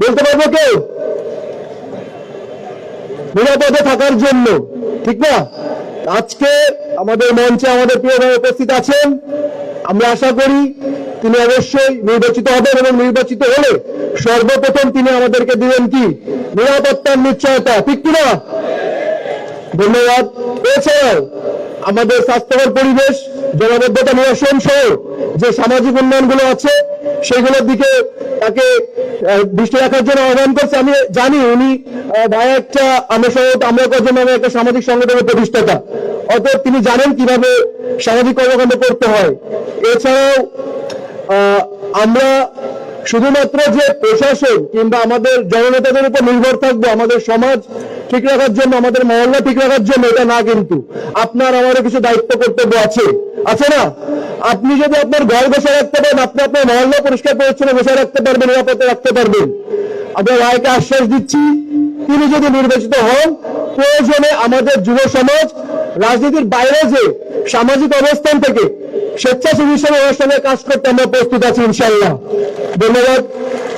বলতে পারব কেউ? নিরাপদে থাকার জন্য, ঠিক না? আজকে আমাদের মঞ্চে আমাদের প্রিয় ভাই উপস্থিত আছেন। আমরা আশা করি তিনি অবশ্যই নির্বাচিত হবেন এবং নির্বাচিত হলে সর্বপ্রথম তিনি আমাদেরকে দিবেন কি? নিরাপত্তার নিশ্চয়তা, ঠিক কিনা? ধন্যবাদ। এছাড়াও আমাদের স্বাস্থ্যকর পরিবেশ জনবদ্ধতা নিরসন সহ যে সামাজিক উন্নয়নগুলো আছে, সেগুলোর দিকে তাকে দৃষ্টি রাখার জন্য আহ্বান করছে। আমি জানি উনি ভাই একটা আমরা সহ আমরা কজন নামে একটা সামাজিক সংগঠনের প্রতিষ্ঠাতা। অতএব তিনি জানেন কীভাবে সামাজিক কর্মকাণ্ড করতে হয়। এছাড়াও আমরা শুধুমাত্র যে প্রশাসন কিংবা আমাদের জননেতাদের উপর নির্ভর থাকব, আমাদের সমাজ ঠিক রাখার জন্য, আমাদের মহল্লা ঠিক রাখার জন্য, এটা না কিন্তু। আপনার আমারও কিছু দায়িত্ব কর্তব্য আছে। আছে না? আপনি যদি আপনার ঘর বসে রাখতে পারেন, আপনি আপনার মহল্লা পরিষ্কার পরিচ্ছন্ন বসে রাখতে পারবেন, নিরাপদে রাখতে পারবেন। আপনার ভাইকে আশ্বাস দিচ্ছি, তিনি যদি নির্বাচিত হন, প্রয়োজনে আমাদের যুব সমাজ, রাজনীতির বাইরে যে সামাজিক অবস্থান থেকে স্বেচ্ছাসেবী হিসেবে সঙ্গে কাজ করতে আমরা প্রস্তুত আছি ইনশাল্লাহ ধন্যবাদ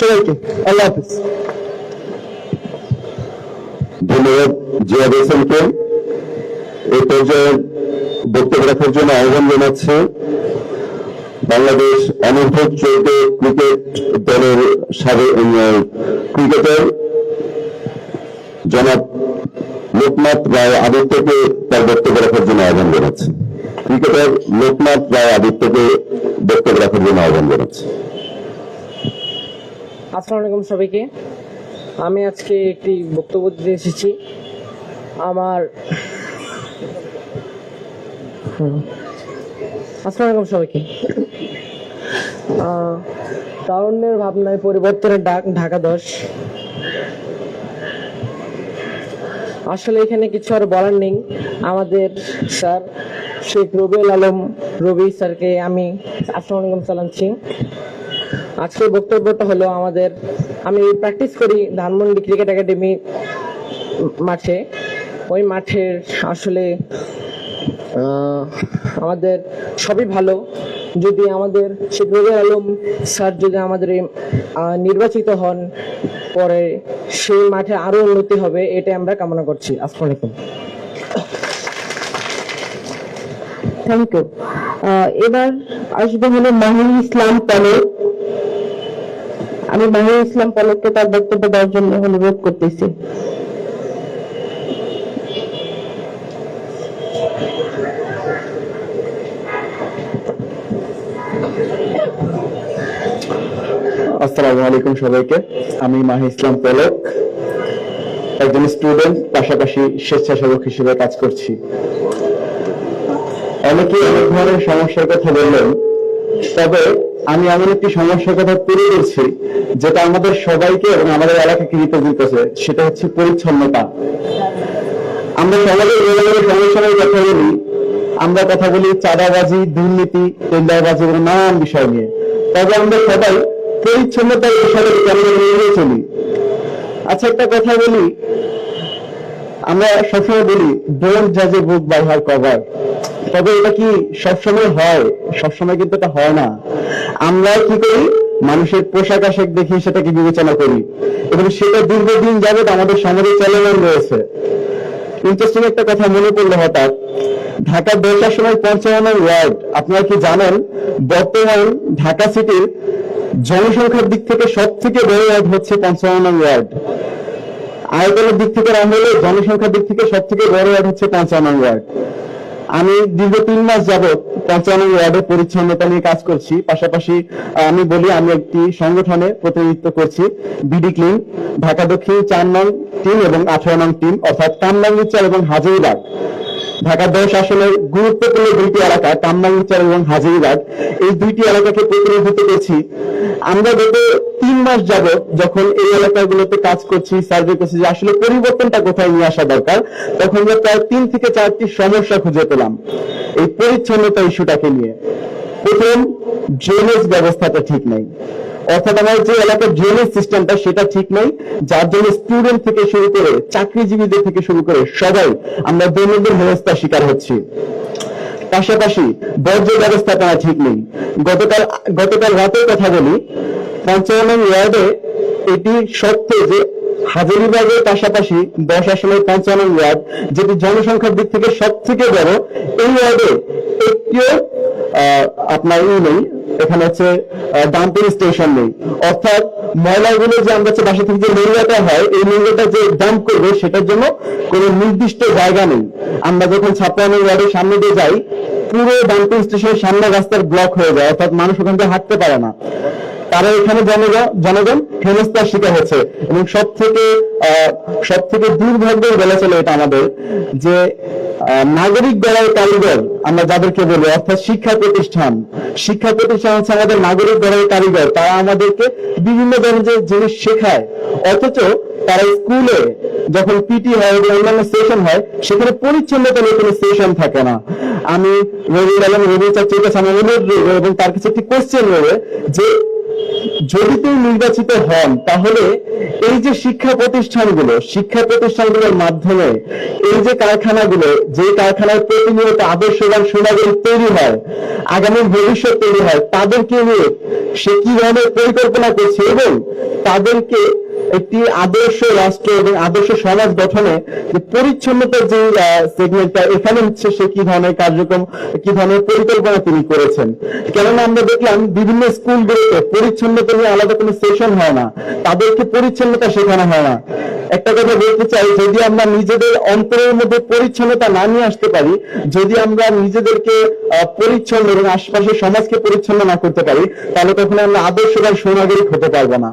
সবাইকে। আল্লাহ হাফিজ। ধন্যবাদ জিয়াদ হোসেনকে এই পর্যায়ে বক্তব্য রাখার জন্য আহ্বান জানাচ্ছে। বাংলাদেশ অনূর্ধ্ব চৌদ্দ ক্রিকেট দলের ক্রিকেটার জনাব লোকনাথ রায় আদিত্যকে তার বক্তব্য রাখার জন্য আহ্বান জানাচ্ছে। ক্রিকেটার লোকনাথ রায় আদিত্যকে বক্তব্য রাখার জন্য আহ্বান জানাচ্ছে। আসসালামু আলাইকুম সবাইকে। আমি আজকে একটি বক্তব্য দিতে এসেছি। আমার। আসসালামু আলাইকুম সবাইকে। তারুণ্যের ভাবনায় পরিবর্তনের ডাক ঢাকা দশ। আসলে এখানে কিছু আর বলার নেই। আমাদের স্যার শেখ রবিউল আলম, রবি স্যারকে আমি আসসালামু আলাইকুম জানাচ্ছি। আজকের বক্তব্যটা হলো আমাদের, আমি প্র্যাকটিস করি ধানমন্ডি ক্রিকেট একাডেমি মাঠে। ওই মাঠের আসলে আমাদের সবই ভালো। যদি আমাদের শেখ রবিউল আলম স্যার যদি আমাদের নির্বাচিত হন, পরে সেই মাঠে আরও উন্নতি হবে এটা আমরা কামনা করছি। আসসালামু আলাইকুম। থ্যাংক ইউ এবার আসবে হলো মাহির ইসলাম পলক আমি মাহির ইসলাম পলককে তার বক্তব্য দেওয়ার জন্য অনুরোধ করতেছি। আসসালামু আলাইকুম সবাইকে। আমি মাহি ইসলাম পলক, একজন স্টুডেন্ট পাশাপাশি স্বেচ্ছাসেবক হিসেবে কাজ করছি। অনেকে অনেক ধরনের সমস্যার কথা বললেন, তবে আমি এমন একটি সমস্যার কথা তুলে ধরছি, যেটা আমাদের সবাইকে এবং আমাদের এলাকাকে দিতে দিতেছে সেটা হচ্ছে পরিচ্ছন্নতা। আমরা সমাজের বিভিন্ন সমস্যা নিয়ে কথা বলি, আমরা কথা বলি চাঁদাবাজি, দুর্নীতি টেন্ডারবাজি এবং নানান বিষয় নিয়ে। তবে আমরা সবাই পরিচ্ছন্নতার বিষয়ে নিয়ে চলি আচ্ছা একটা কথা বলি। আমরা সবসময় বলি বুক বাই হার কভার তবে এটা কি সবসময় হয়? সবসময় কিন্তু এটা হয় না। আমরা কি করি? মানুষের পোশাক আশাক দেখি সেটাকে বিবেচনা করি। এবং সেটা দীর্ঘদিন যাবত আমাদের সমাজে চলমান রয়েছে। ইন্টারেস্টিং একটা কথা মনে পড়ল হঠাৎ। ঢাকা দশটার সময় পঞ্চান্ন ওয়ার্ড আপনারা কি জানেন? বর্তমান ঢাকা সিটির জনসংখ্যার দিক থেকে সব থেকে বড় ওয়ার্ড হচ্ছে পঞ্চান্ন ওয়ার্ড। আয়তনের দিক থেকে না হলে জনসংখ্যার দিক থেকে সব থেকে বড় ওয়ার্ড হচ্ছে পঞ্চান্ন ওয়ার্ড। আমি দীর্ঘ তিন মাস যাবত পঞ্চান্ন ওয়ার্ডের পরিচ্ছন্নতা নিয়ে কাজ করছি। পাশাপাশি আমি বলি, আমি একটি সংগঠনে প্রতিনিধিত্ব করছি। বিডি ক্লিন, ঢাকা দক্ষিণ চার নং টিম এবং আঠারো নং টিম, অর্থাৎ কামরাঙ্গিচার এবং হাজিরবাগ ঢাকা দশ আসনের গুরুত্বপূর্ণ দুইটি এলাকা কামরাঙ্গিচার এবং হাজিরবাগ এই দুইটি এলাকাকে প্রতিনিধিত্ব করছি। আমরা গত তিন মাস যাবত যখন এই এলাকাগুলোতে কাজ করছি, সার্ভে করছি যে আসলে পরিবর্তনটা কোথায় নিয়ে আসা দরকার, তখন আমরা প্রায় তিন থেকে চারটি সমস্যা খুঁজে পেলাম এই পরিচ্ছন্নতা ইস্যুটাকে নিয়ে। প্রথম ড্রেনেজ ব্যবস্থাটা ঠিক নেই। অর্থাৎ আমার যে এলাকার ড্রেনেজ সিস্টেমটা সেটা ঠিক যার জন্য স্টুডেন্ট থেকে শুরু করে চাকরিজীবীদের থেকে শুরু করে সবাই আমরা দৈনন্দিন হেনস্থার শিকার হচ্ছি। পাশাপাশি বর্জ্য ব্যবস্থাপনা ঠিক নেই। গতকাল গতকাল রাতের কথা বলি, পঞ্চান্ন ওয়ার্ডে এটি সত্য যে হাজারিবাগের পাশাপাশি দশ আসনের পঞ্চান্ন ওয়ার্ড, যেটি জনসংখ্যার দিক থেকে সব থেকে বড়, এই ওয়ার্ডে একটিও আপনার ই নেই এখানে হচ্ছে ডাম্পিং স্টেশন নেই। অর্থাৎ ময়লাগুলো যে আমরা বাসা থেকে যে নোংরাটা হয়, এই নোংরাটা যে ডাম্প করবে, সেটার জন্য কোনো নির্দিষ্ট জায়গা নেই। আমরা যখন ছাপ্পান্ন ওয়ার্ডের সামনে দিয়ে যাই, পুরো ডাম্পিং স্টেশনের সামনে রাস্তার ব্লক হয়ে যায়, অর্থাৎ মানুষ ওখান থেকে হাঁটতে পারে না। তারা এখানে জনগণ হেনস্থার শিকার হচ্ছে। এবং সব থেকে সব থেকে দুর্ভাগ্যের বলা চলে এটা আমাদের যে নাগরিক গড়ার কারিগর, আমরা যাদেরকে বলি অর্থাৎ শিক্ষা প্রতিষ্ঠান। শিক্ষা প্রতিষ্ঠান হচ্ছে আমাদের নাগরিক গড়ার কারিগর, তারা আমাদেরকে বিভিন্ন ধরনের জিনিস শেখায়। অথচ তারা স্কুলে যখন পিটি হয় এবং অন্যান্য সেশন হয়, সেখানে পরিচ্ছন্নতা নিয়ে কোনো সেশন থাকে না। আমি রবি আলম রবি অনুরোধ এবং তার কাছে একটি কোশ্চেন রয়েছে যে যদি তিনি নির্বাচিত হন, তাহলে এই যে শিক্ষা প্রতিষ্ঠানগুলো, শিক্ষা প্রতিষ্ঠানগুলোর মাধ্যমে এই যে কারখানাগুলো, যে কারখানায় প্রতিনিয়ত আদর্শবান সোনাগরী তৈরি হয়, আগামী ভবিষ্যৎ তৈরি হয়, তাদেরকে নিয়ে সে কি ধরনের পরিকল্পনা করছে এবং তাদেরকে একটি আদর্শ রাষ্ট্র এবং আদর্শ সমাজ গঠনে যে পরিচ্ছন্নতার যে সেগমেন্টটা এখানে হচ্ছে সে কি ধরনের কার্যক্রম, কি ধরনের পরিকল্পনা তিনি করেছেন। কেননা আমরা দেখলাম বিভিন্ন স্কুলগুলোতে পরিচ্ছন্নতা নিয়ে আলাদা কোনো সেশন হয় না। তাদেরকে পরিচ্ছন্নতা শেখানো হয় না। একটা কথা বলতে চাই, যদি আমরা নিজেদের অন্তরের মধ্যে পরিচ্ছন্নতা না নিয়ে আসতে পারি, যদি আমরা নিজেদেরকে পরিচ্ছন্ন এবং আশপাশের সমাজকে পরিচ্ছন্ন না করতে পারি, তাহলে কখনো আমরা আদর্শবান সোনাগরিক হতে পারব না।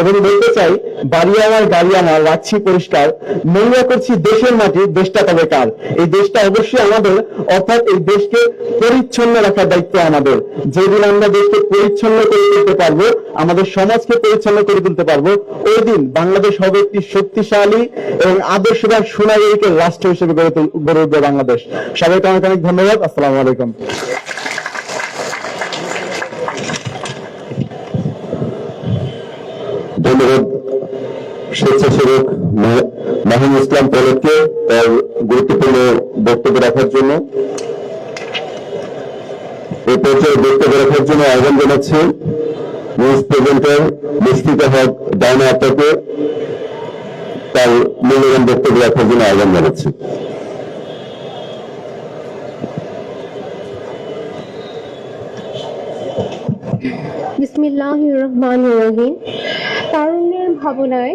এবং বলতে চাই বাড়ি আমার গাড়ি আমার রাখছি পরিষ্কার নোংরা করছি দেশের মাটি, দেশটা তবে কার? এই দেশটা অবশ্যই আমাদের, অর্থাৎ এই দেশকে পরিচ্ছন্ন রাখার দায়িত্ব আমাদের। যেদিন আমরা দেশকে পরিচ্ছন্ন করে তুলতে পারব, আমাদের সমাজকে পরিচ্ছন্ন করে তুলতে পারব, ওই দিন বাংলাদেশ হবে একটি শক্তিশালী এবং আদর্শবান সোনাগরিকে রাষ্ট্র হিসেবে গড়ে গড়ে উঠবে বাংলাদেশ। সবাইকে অনেক অনেক ধন্যবাদ। আসসালামু আলাইকুম। ধন্যবাদ স্বেচ্ছাসেবক মাহিন ইসলাম পলককে তার গুরুত্বপূর্ণ বক্তব্য রাখার জন্য। এই পর্যায়ে বক্তব্য রাখার জন্য আহ্বান জানাচ্ছি news presenter Mushfika Haque Diana আত্মাকে তার মূল্যবান বক্তব্য রাখার জন্য আহ্বান জানাচ্ছি। বিসমিল্লাহ রহমান রহিম। তারুণ্যের ভাবনায়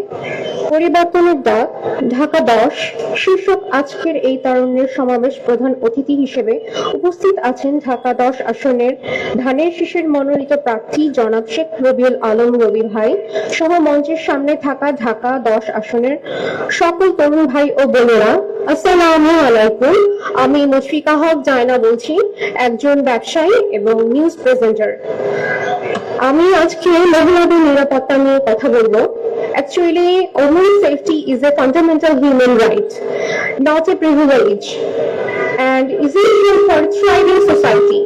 পরিবর্তনের ডাক ঢাকা দশ, শীর্ষক আজকের এই তারুণ্যের সমাবেশ প্রধান অতিথি হিসেবে উপস্থিত আছেন ঢাকা দশ আসনের ধানের শীষের মনোনীত প্রার্থী জনাব শেখ রবিউল আলম রবি ভাই সহ মঞ্চের সামনে থাকা ঢাকা দশ আসনের সকল তরুণ ভাই ও বোনেরা। আসসালামু আলাইকুম, আমি মুশফিকা হক জায়না বলছি, একজন ব্যবসায়ী এবং নিউজ প্রেজেন্টার। আমি আজকে মহিলাদের নিরাপত্তা নিয়ে কথা বলব actually women safety is a fundamental human right not a privilege and essential for thriving society.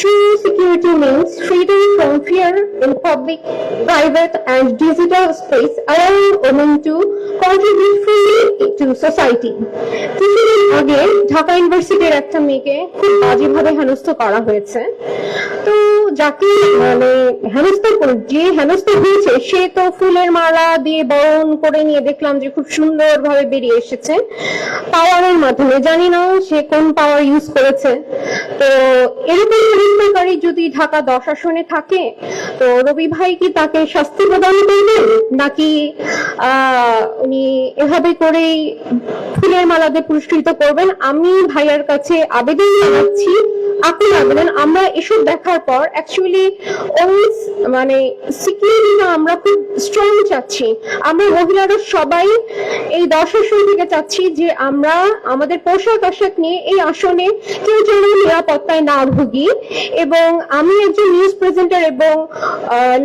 True security means freedom from fear in public, private, and digital space, allowing women to contribute freely to society. কিছুদিন আগে ঢাকা ইউনিভার্সিটির একটা মেয়েকে খুব বাজেভাবে হেনস্থ করা হয়েছে। তো যাকে মানে হেনস্থ যে হেনস্থ হয়েছে সে তো ফুলের মালা দিয়ে বরণ করে নিয়ে দেখলাম যে খুব সুন্দরভাবে বেরিয়ে এসেছে। পাওয়ারের মাধ্যমে জানি না সে কোন পাওয়ার ইউজ করেছে। তো এরকম যদি ঢাকা দশ আসনে থাকে, তো রবি ভাই কি তাকে শাস্তি প্রদান করবেন নাকি উনি এভাবে করেই ফুলের মালা দিয়ে পুরস্কৃত করবেন? আমি ভাইয়ার কাছে আবেদন জানাচ্ছি আকুল আবেদন। আমরা এসব দেখার পর অ্যাকচুয়ালি মানে সিকিউরিটিটা আমরা খুব স্ট্রং চাচ্ছি। আমরা মহিলারা সবাই এই দশ আসন থেকে চাচ্ছি যে আমরা আমাদের পোশাক আশাক নিয়ে এই আসনে কেউ যেন নিরাপত্তায় না ভুগি। এবং আমি একজন নিউজ প্রেজেন্টার এবং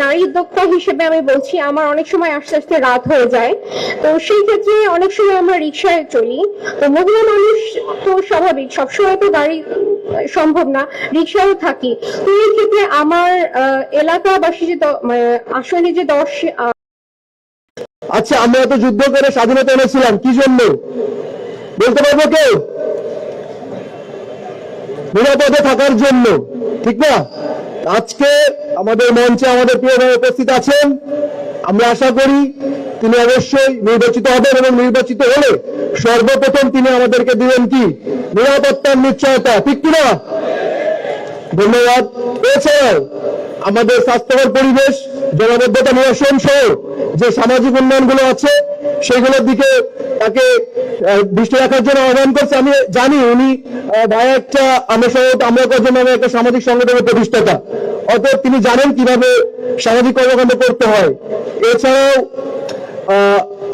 নারী উদ্যোক্তা হিসেবে আমি বলছি, আমার অনেক সময় আস্তে আস্তে রাত হয়ে যায়। তো সেই ক্ষেত্রে অনেক সময় আমরা রিক্সায় চলি। তো মহিলা মানুষ তো স্বাভাবিক, সবসময় তো গাড়ি সম্ভব না রিক্সাও থাকি। তো এই ক্ষেত্রে আমার এলাকাবাসী যে আসলে যে দশ আচ্ছা আমরা তো যুদ্ধ করে স্বাধীনতা এনেছিলাম, কি জন্য? বলতে পারব কেউ? নিরাপদে থাকার জন্য। ঠিক না? আজকে আমাদের মঞ্চে আমাদের প্রিয় ভাই উপস্থিত আছেন। আমরা আশা করি তিনি অবশ্যই নির্বাচিত হবেন এবং নির্বাচিত হলে সর্বপ্রথম তিনি আমাদেরকে দিবেন কি? নিরাপত্তার নিশ্চয়তা। ঠিক কিনা? ধন্যবাদ। এছাড়াও আমাদের স্বাস্থ্যকর পরিবেশ জনবদ্ধতা নিরসন সহ যে সামাজিক উন্নয়নগুলো আছে, সেগুলোর দিকে তাকে দৃষ্টি রাখার জন্য আহ্বান করছে। আমি জানি উনি ভাই একটা আমরা সহ আমরা কজন নামে একটা সামাজিক সংগঠনের প্রতিষ্ঠাতা। অর্থাৎ তিনি জানেন কীভাবে সামাজিক কর্মকাণ্ড করতে হয়। এছাড়াও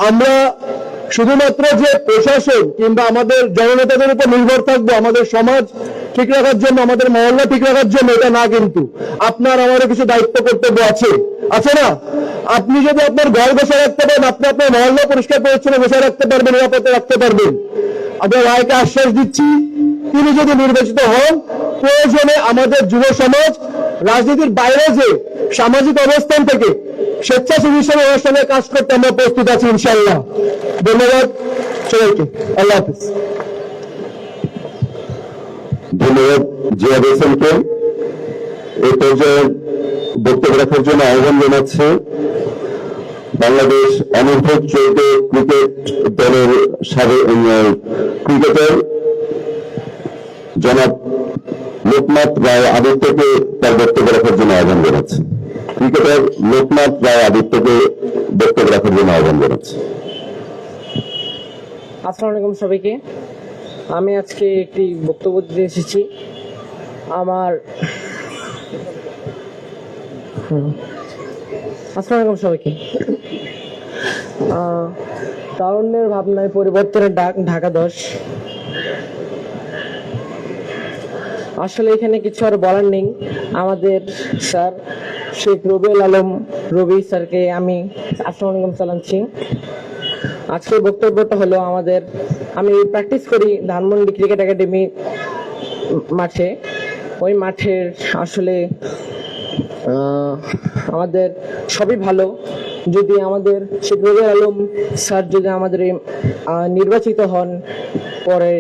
আমরা শুধুমাত্র যে প্রশাসন কিংবা আমাদের জননেতাদের উপর নির্ভর থাকব, আমাদের সমাজ ঠিক রাখার জন্য, আমাদের মহল্লা ঠিক রাখার জন্য, এটা না কিন্তু। আপনার আমারও কিছু দায়িত্ব কর্তব্য আছে। আছে না? আপনি যদি আপনার ঘর বসে রাখতে পারেন, আপনি আপনার মহল্লা পরিষ্কার পরিচ্ছন্ন বসে রাখতে পারবেন, নিরাপদে রাখতে পারবেন। আপনার রায়কে আশ্বাস দিচ্ছি, তিনি যদি নির্বাচিত হন, প্রয়োজনে আমাদের যুব সমাজ, রাজনীতির বাইরে যে সামাজিক অবস্থান থেকে স্বেচ্ছাসেবী হিসেবে সঙ্গে কাজ করতে আমরা প্রস্তুত আছি ইনশাল্লাহ ধন্যবাদ সবাইকে। আল্লাহ হাফিজ। ধন্যবাদ জিয়াদ হোসেনকে এই পর্যায়ে বক্তব্য রাখার জন্য আহ্বান জানাচ্ছে বাংলাদেশ অনূর্ধ্ব চৌদ্দ ক্রিকেট দলের ক্রিকেটার জনাব লোকনাথ রায় আদিত্যকে তার বক্তব্য রাখার জন্য আহ্বান জানাচ্ছে। ক্রিকেটার লোকনাথ রায় আদিত্যকে বক্তব্য রাখার জন্য আহ্বান জানাচ্ছে। আসসালামু আলাইকুম সবাইকে। আমি আজকে একটি বক্তব্য দিতে এসেছি। আমার। আসসালামু সবাইকে। আহ, তারুণ্যের ভাবনায় পরিবর্তনের ডাক ঢাকা দশ। আসলে এখানে কিছু আর বলার নেই। আমাদের স্যার শেখ রবিউল আলম রবি স্যারকে আমি আসসালামু আলাইকুম জানাচ্ছি। আজকের বক্তব্যটা হলো আমাদের, আমি প্র্যাকটিস করি ধানমন্ডি ক্রিকেট একাডেমি মাঠে। ওই মাঠের আসলে আমাদের সবই ভালো। যদি আমাদের শেখ আলম স্যার যদি আমাদের নির্বাচিত হন, পরে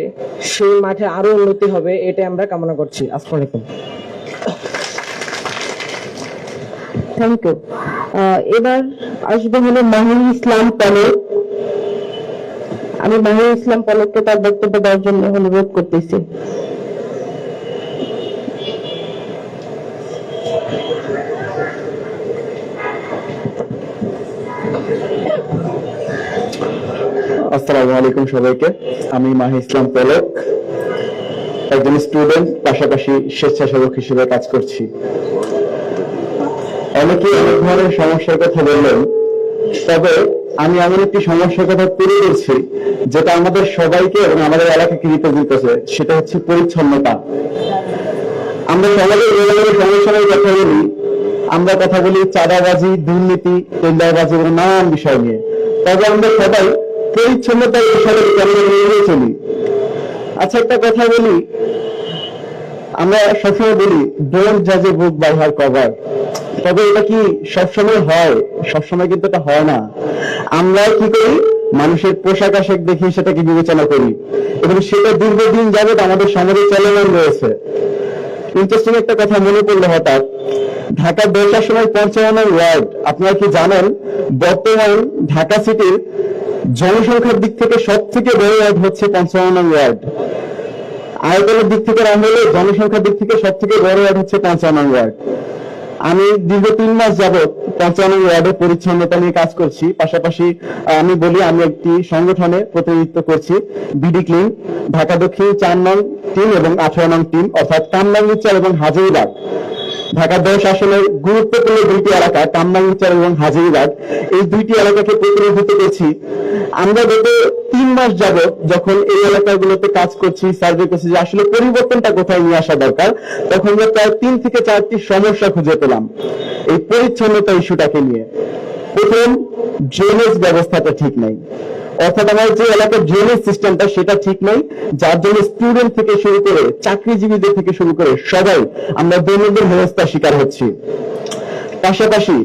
সেই মাঠে আরও উন্নতি হবে এটা আমরা কামনা করছি। আসসালামু আলাইকুম। থ্যাংক ইউ এবার আসবে হলো মাহির ইসলাম পলক আমি মাহির ইসলাম পলককে তার বক্তব্য দেওয়ার জন্য অনুরোধ করতেছি। আসসালামু আলাইকুম সবাইকে। আমি মাহি ইসলাম পলক, একজন স্টুডেন্ট, পাশাপাশি স্বেচ্ছাসেবক হিসেবে কাজ করছি। অনেকে অনেক ধরনের সমস্যার কথা বললেন, তবে আমি এমন একটি সমস্যার কথা তুলে ধরছি, যেটা আমাদের সবাইকে এবং আমাদের এলাকাকে রিপ্রেজেন্ট করছে সেটা হচ্ছে পরিচ্ছন্নতা। আমরা সমাজের সমস্যার কথা বলি, আমরা কথা বলি চাঁদাবাজি, দুর্নীতি, টেন্ডারবাজি এবং নানান বিষয় নিয়ে। তবে আমরা সবাই পরিচ্ছন্নতার বিষয়ে কেমন এগিয়ে চলি। আচ্ছা একটা কথা বলি, আমরা সবসময় বলি ডোন্ট জাজ এ বুক বাই হার কভার তবে এটা কি সবসময় হয়? সবসময় কিন্তু এটা হয় না। আমরা কি করি? মানুষের পোশাক আশাক দেখি সেটাকে বিবেচনা করি। এবং সেটা দীর্ঘদিন যাবত আমাদের সমাজে চলমান রয়েছে। ইন্টারেস্টিং একটা কথা মনে পড়ল হঠাৎ। ঢাকা দশটার সময় পঞ্চান্ন ওয়ার্ড, আপনারা কি জানেন? বর্তমান ঢাকা সিটির জনসংখ্যার দিক থেকে সব থেকে বড় ওয়ার্ড হচ্ছে পঞ্চান্ন ওয়ার্ড। আয়তনের দিক থেকে হলে জনসংখ্যার দিক থেকে সব থেকে বড় ওয়ার্ড হচ্ছে পঞ্চান্ন ওয়ার্ড। আমি দীর্ঘ তিন মাস যাবত পঞ্চান্ন ওয়ার্ডের পরিচ্ছন্নতা নিয়ে কাজ করছি। পাশাপাশি আমি বলি আমি একটি সংগঠনে প্রতিনিধিত্ব করছি, বিডি ক্লিন, ঢাকা দক্ষিণ চার নং টিম এবং আঠারো নং টিম, অর্থাৎ কামরাঙ্গিচার এবং হাজিরবাগ ঢাকা দশ আসনের গুরুত্বপূর্ণ দুইটি এলাকা কামরাঙ্গিচার এবং হাজারিবাগ এই দুইটি এলাকাকে প্রতিনিধিত্ব করছি। আমরা গত তিন মাস যাবত যখন এই এলাকাগুলোতে কাজ করছি সার্ভে করছি যে আসলে পরিবর্তনটা কোথায় নিয়ে আসা দরকার, তখন আমরা প্রায় তিন থেকে চারটি সমস্যা খুঁজে পেলাম। এই পরিচ্ছন্নতা ইস্যুটাকে নিয়ে। প্রথম ড্রেনেজ ব্যবস্থাটা ঠিক নাই। অর্থাৎ আমার যে এলাকার ড্রেনেজ সিস্টেমটা সেটা ঠিক নাই। যার জন্য স্টুডেন্ট থেকে শুরু করে, চাকরিজীবীদের থেকে শুরু করে সবাই আমরা দৈনন্দিন হেনস্থার শিকার হচ্ছি। পাশাপাশি